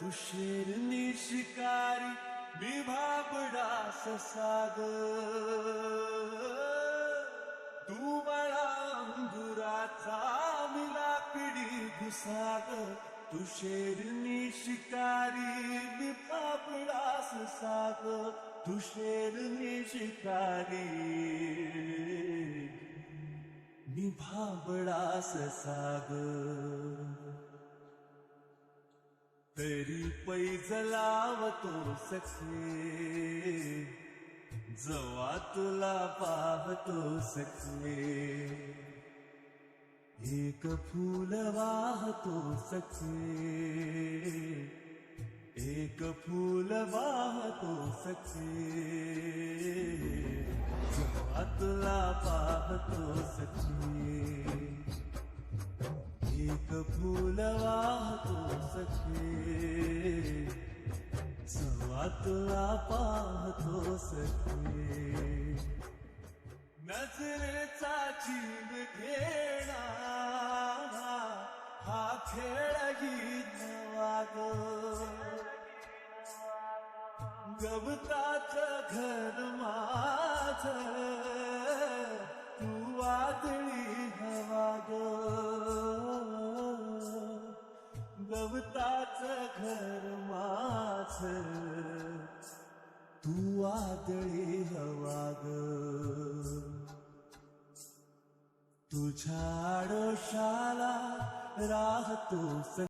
तू शेरनी शिकारी मी भाबडा ससाग तू मला अंगुराचा मी लाकडी भुसाग तू शेरनी शिकारी मी भाबडा ससाग तू शेरनी शिकारी मी भाबडा ससाग तरी पैज लावतो सखे जवा तुला पाहतो सखे. एक फूल वाहतो सखे. एक फूल वाहतो सखे. जवा तुला पाहतो सखे. एक फूल वाहतो सखे. तुला पाहतो सखे. नजरेचा जीव घेणा हा खेळही नवाग. गवताच घर माझ तू वादळी हवा ग गवताच घर माझ तू वादळी हवा ग. तुझ्या आडोशाला राहतो